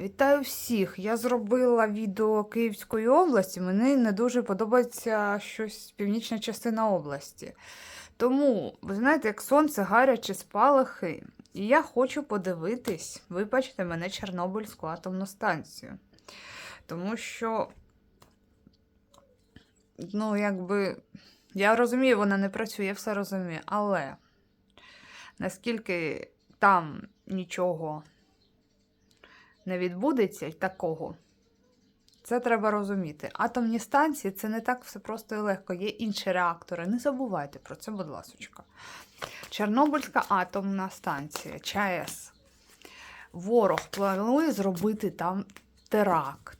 Вітаю всіх! Я зробила відео Київської області. Мені не дуже подобається щось північна частина області. Тому, ви знаєте, як сонце гаряче спалахи, і я хочу подивитись, вибачте мене, Чорнобильську атомну станцію. Тому що, ну, якби, я розумію, вона не працює, я все розумію, але наскільки там нічого не відбудеться такого. Це треба розуміти. Атомні станції це не так все просто і легко. Є інші реактори. Не забувайте про це, будь ласка. Чорнобильська атомна станція ЧАЕС. Ворог планує зробити там теракт.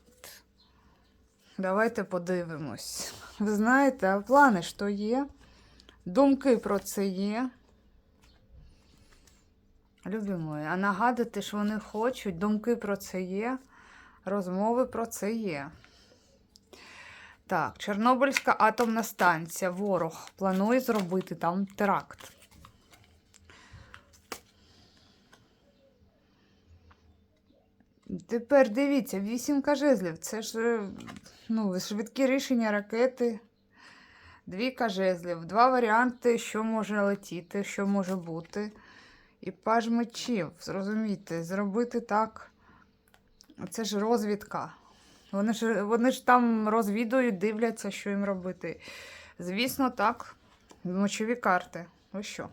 Давайте подивимось. Ви знаєте, плани ж то є. Думки про це є. Любі мої, а нагадати, що вони хочуть, думки про це є, розмови про це є. Так, Чорнобильська атомна станція. Ворог планує зробити там теракт. Тепер дивіться, вісімка жезлів. Це ж е, ну, швидкі рішення ракети. Двійка жезлів. Два варіанти, що може летіти, що може бути. І паж мечів, зрозумійте, зробити так. Це ж розвідка. Вони ж, вони ж там розвідують, дивляться, що їм робити. Звісно, так. Мочові карти. Ось що.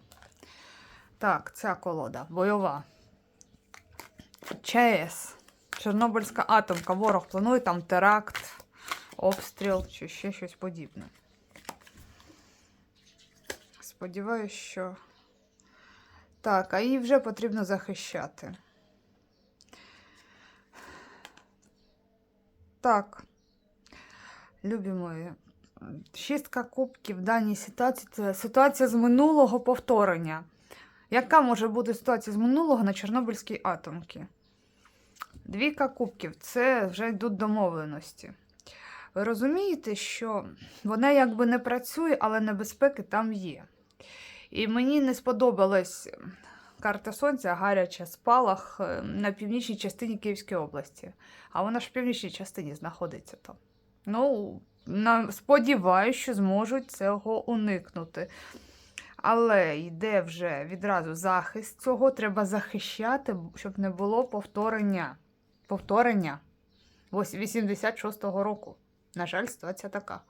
Так, ця колода бойова. ЧАЕС. Чорнобильська атомка. Ворог планує там теракт, обстріл чи ще щось подібне. Сподіваюсь, що. Так, а її вже потрібно захищати. Так, любі мої, шістка кубків в даній ситуації це ситуація з минулого повторення. Яка може бути ситуація з минулого на Чорнобильській атомці? Двійка кубків це вже йдуть домовленості. Ви розумієте, що вона якби не працює, але небезпеки там є. І мені не сподобалась карта сонця, гаряча спалах е, на північній частині Київської області. А вона ж в північній частині знаходиться там. Ну, сподіваюсь, що зможуть цього уникнути. Але йде вже відразу захист цього, треба захищати, щоб не було повторення. Повторення ось 86-го року. На жаль, ситуація така.